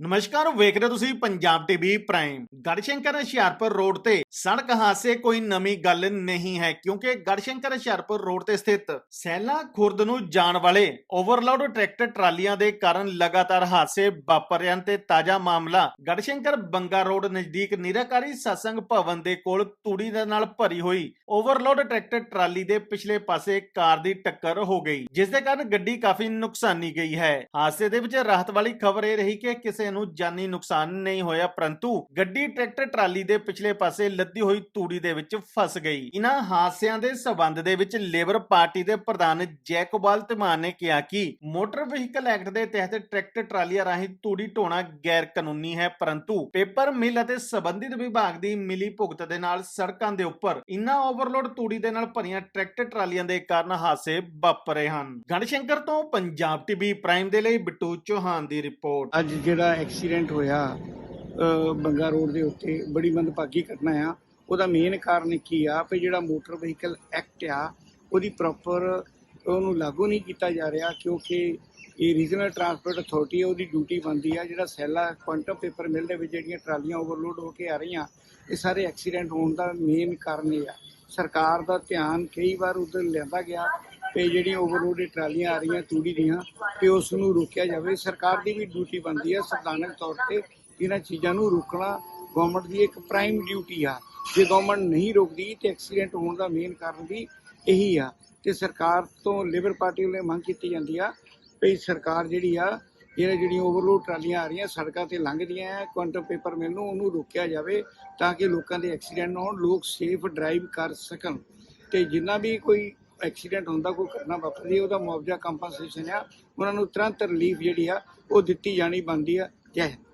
ਨਮਸਕਾਰ ਵੇਖ ਰਹੇ ਹੋ ਤੁਸੀਂ Punjab TV prime. Garhshankar Hoshiarpur road ਤੇ ਸੜਕ ਹਾਦਸੇ ਕੋਈ ਨਵੀਂ ਗੱਲ ਨਹੀਂ ਹੈ, ਕਿਉਂਕਿ ਗੜਸ਼ੰਕਰ ਹੁਸ਼ਿਆਰਪੁਰ ਰੋਡ ਤੇ ਸਥਿਤ ਸੈਲਾ ਖੁਰਦ ਨੂੰ ਜਾਣ ਵਾਲੇ ਓਵਰਲੋਡ ਟਰੈਕਟਰ ਟਰਾਲੀਆਂ ਦੇ ਕਾਰਨ ਲਗਾਤਾਰ ਹਾਦਸੇ ਵਾਪਰ ਰਹੇ ਹਨ ਤੇ ਤਾਜ਼ਾ ਮਾਮਲਾ ਗੜਸ਼ੰਕਰ ਬੰਗਾ ਰੋਡ ਨਜ਼ਦੀਕ ਨਿਰਾਕਾਰੀ ਸਤਸੰਗ ਭਵਨ ਦੇ ਕੋਲ ਤੂੜੀ ਦੇ ਨਾਲ ਭਰੀ ਹੋਈ ਓਵਰਲੋਡ ਟਰੈਕਟਰ ਟਰਾਲੀ ਦੇ ਪਿਛਲੇ ਪਾਸੇ ਕਾਰ ਦੀ ਟੱਕਰ ਹੋ ਗਈ, ਜਿਸ ਦੇ ਕਾਰਨ ਗੱਡੀ ਕਾਫੀ ਨੁਕਸਾਨੀ ਗਈ ਹੈ। ਹਾਦਸੇ ਦੇ ਵਿੱਚ ਰਾਹਤ ਵਾਲੀ ਖਬਰ ਇਹ ਰਹੀ ਕਿ ਕਿਸੇ ਨੂੰ ਜਾਨੀ ਨੁਕਸਾਨ ਨਹੀਂ ਹੋਇਆ, ਪਰੰਤੂ ਗੱਡੀ ਟਰੈਕਟਰ ਟਰਾਲੀ ਦੇ ਪਿਛਲੇ ਪਾਸੇ ਲੱਦੀ ਹੋਈ ਤੂੜੀ ਦੇ ਵਿੱਚ ਫਸ ਗਈ। ਇਨ੍ਹਾਂ ਹਾਦਸਿਆਂ ਦੇ ਸਬੰਧ ਦੇ ਵਿੱਚ ਲੇਬਰ ਪਾਰਟੀ ਦੇ ਪ੍ਰਧਾਨ ਜੈਕੋਬਾਲ ਧਮਾਨ ਨੇ ਕਿਹਾ ਕਿ ਮੋਟਰ ਵਹੀਕਲ ਐਕਟ ਦੇ ਤਹਿਤ ਟਰੈਕਟਰ ਟਰਾਲੀਆਂ ਰਾਹੀਂ ਤੂੜੀ ਢੋਣਾ ਗੈਰ ਕਾਨੂੰਨੀ ਹੈ, ਪਰੰਤੂ ਪੇਪਰ ਮਿਲ ਅਤੇ ਸੰਬੰਧਿਤ ਵਿਭਾਗ ਦੀ ਮਿਲੀ ਭੁਗਤ ਦੇ ਨਾਲ ਸੜਕਾਂ ਦੇ ਉੱਪਰ ਇਨ੍ਹਾਂ ਓਵਰਲੋਡ ਤੂੜੀ ਦੇ ਨਾਲ ਭਰੀਆਂ ਟਰੈਕਟਰ ਟਰਾਲੀਆਂ ਦੇ ਕਾਰਨ ਹਾਦਸੇ ਵਾਪਰੇ ਹਨ। ਗਣਸ਼ੰਕਰ ਤੋਂ ਪੰਜਾਬ ਟੀਵੀ ਪ੍ਰਾਈਮ ਦੇ ਲਈ ਬਿੱਟੂ ਚੌਹਾਨ ਦੀ ਰਿਪੋਰਟ। ਅੱਜ ਜਿਹੜਾ ਐਕਸੀਡੈਂਟ ਹੋਇਆ ਬੰਗਾ ਰੋਡ ਦੇ ਉੱਤੇ ਬੜੀ ਮੰਦਭਾਗੀ ਘਟਨਾ ਆ। ਉਹਦਾ ਮੇਨ ਕਾਰਨ ਕੀ ਆ ਵੀ ਜਿਹੜਾ ਮੋਟਰ ਵਹੀਕਲ ਐਕਟ ਆ, ਉਹਦੀ ਪ੍ਰੋਪਰ ਉਹਨੂੰ ਲਾਗੂ ਨਹੀਂ ਕੀਤਾ ਜਾ ਰਿਹਾ ਕਿਉਂਕਿ ਇਹ ਰੀਜਨਲ ਟਰਾਂਸਪੋਰਟ ਅਥਾਰਟੀ ਹੈ ਉਹਦੀ ਡਿਊਟੀ ਬਣਦੀ ਆ। ਜਿਹੜਾ ਸੈਲਾ ਕੁਆਂਟਮ ਪੇਪਰ ਮਿਲ ਦੇ ਵਿੱਚ ਜਿਹੜੀਆਂ ਟਰਾਲੀਆਂ ਓਵਰਲੋਡ ਹੋ ਕੇ ਆ ਰਹੀਆਂ, ਇਹ ਸਾਰੇ ਐਕਸੀਡੈਂਟ ਹੋਣ ਦਾ ਮੇਨ ਕਾਰਨ ਇਹ ਆ। ਸਰਕਾਰ ਦਾ ਧਿਆਨ ਕਈ ਵਾਰ ਉਧਰ ਲਿਆਂਦਾ ਗਿਆ ਤੇ ਜਿਹੜੀਆਂ ਓਵਰਲੋਡ ਟਰਾਲੀਆਂ ਆ ਰਹੀਆਂ, ਤੂੜੀ ਦੀਆਂ, ਤੇ ਉਸ ਨੂੰ ਰੋਕਿਆ ਜਾਵੇ। ਸਰਕਾਰ ਦੀ ਵੀ ਡਿਊਟੀ ਬਣਦੀ ਹੈ ਸੰਵਿਧਾਨਕ ਤੌਰ ਤੇ ਇਹਨਾਂ ਚੀਜ਼ਾਂ ਨੂੰ ਰੋਕਣਾ ਗਵਰਨਮੈਂਟ ਦੀ ਇੱਕ ਪ੍ਰਾਈਮ ਡਿਊਟੀ ਆ। ਜੇ ਗਵਰਨਮੈਂਟ ਨਹੀਂ ਰੋਕਦੀ ਤੇ ਐਕਸੀਡੈਂਟ ਹੋਣ ਦਾ ਮੇਨ ਕਾਰਨ ਵੀ ਇਹੀ ਆ। ਤੇ ਸਰਕਾਰ ਤੋਂ ਲੇਬਰ ਪਾਰਟੀ ਵੱਲੋਂ ਮੰਗ ਕੀਤੀ ਜਾਂਦੀ ਆ ਵੀ ਸਰਕਾਰ ਜਿਹੜੀ ਆ ਜਿਹੜੇ ਜਿਹੜੀਆਂ ਓਵਰਲੋਡ ਟਰਾਲੀਆਂ ਆ ਰਹੀਆਂ, ਸੜਕਾਂ ਤੇ ਲੰਘਦੀਆਂ ਹੈ ਕੁਆਂਟਮ ਪੇਪਰ ਮਿਲ ਨੂੰ ਉਹਨੂੰ ਰੋਕਿਆ ਜਾਵੇ ਤਾਂ ਕਿ ਲੋਕਾਂ ਦੇ ਐਕਸੀਡੈਂਟ ਨਾ ਹੋਣ, ਲੋਕ ਸੇਫ ਡਰਾਈਵ ਕਰ ਸਕਣ। ਤੇ ਜਿੰਨਾ ਵੀ ਕੋਈ ਐਕਸੀਡੈਂਟ ਹੁੰਦਾ, ਕੋਈ ਘਟਨਾ ਵਾਪਰਦੀ ਉਹਦਾ ਮੁਆਵਜ਼ਾ ਕੰਪਨਸੇਸ਼ਨ ਆ। ਉਹਨਾਂ ਨੂੰ ਤੁਰੰਤ ਰਿਲੀਫ ਜਿਹੜੀ ਆ, ਉਹ ਦਿੱਤੀ ਜਾਣੀ ਬਣਦੀ ਆ। ਜੈ ਹਿੰਦ।